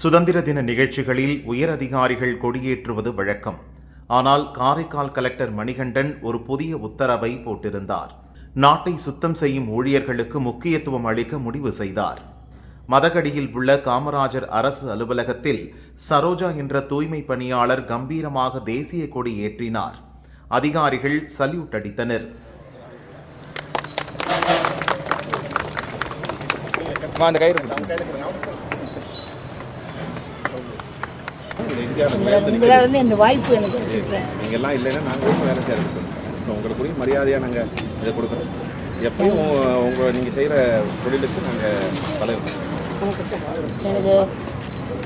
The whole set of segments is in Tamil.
சுதந்திர தின நிகழ்ச்சிகளில் உயர் அதிகாரிகள் கொடியேற்றுவது வழக்கம். ஆனால் காரைக்கால் கலெக்டர் மணிகண்டன் ஒரு புதிய உத்தரவை போட்டிருந்தார். நாட்டை சுத்தம் செய்யும் ஊழியர்களுக்கு முக்கியத்துவம் அளிக்க முடிவு செய்தார். மதகடியில் உள்ள காமராஜர் அரசு அலுவலகத்தில் சரோஜா என்ற தூய்மை பணியாளர் கம்பீரமாக தேசிய கொடி ஏற்றினார். அதிகாரிகள் சல்யூட் அடித்தனர். அந்த கயிறு உங்களால் வந்து இந்த வாய்ப்பு எனக்கு எல்லாம் இல்லைன்னா நாங்கள் வந்து வேலை செய்யறது ஸோ உங்களுக்குரிய மரியாதையாக நாங்கள் இதை கொடுக்குறோம். எப்பயும் உங்க- உங்க நீங்கள் செய்கிற தொழிலுக்கு நாங்கள் பழகிறோம் எனக்கு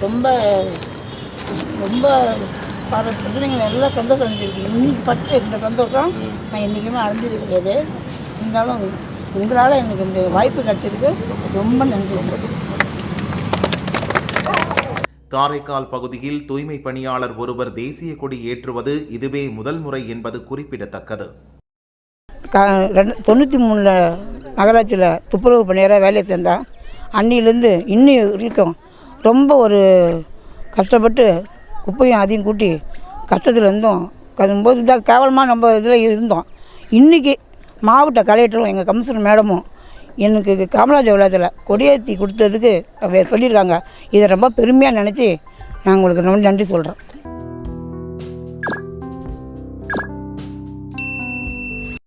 ரொம்ப ரொம்ப பாராட்டு நீங்கள் நல்லா சந்தோஷம் அடைஞ்சிருக்கீங்க. இன்னைக்கு பட்டு இந்த சந்தோஷம் நான் என்றைக்குமே அடைஞ்சது கிடையாது. இருந்தாலும் உங்களால் எனக்கு இந்த வாய்ப்பு கிடைச்சதுக்கு ரொம்ப நன்றி காரைக்கால் பகுதியில் தூய்மை பணியாளர் ஒருவர் தேசிய கொடி ஏற்றுவது இதுவே முதல் முறை என்பது குறிப்பிடத்தக்கது. ரெண்டு தொண்ணூற்றி மூணில் நகராட்சியில் துப்புரவு பணியாராக வேலையை சேர்ந்தேன் அன்னிலேருந்து இன்னும் வரைக்கும் ரொம்ப ஒரு கஷ்டப்பட்டு குப்பையும் அதையும் கூட்டி கஷ்டத்தில் இருந்தோம். கரும்போது இதாக கேவலமாக நம்ம இதில் இருந்தோம். இன்றைக்கி மாவட்ட கலெக்டரும் எங்கள் கமிஷனர் மேடமும் எனக்கு காமராஜ் விழாத்தில் கொடியேற்றி கொடுத்ததுக்கு அவ சொல்லியிருக்காங்க இதை ரொம்ப பெருமையாக நினச்சி நான் உங்களுக்கு ரொம்ப நன்றி சொல்கிறேன்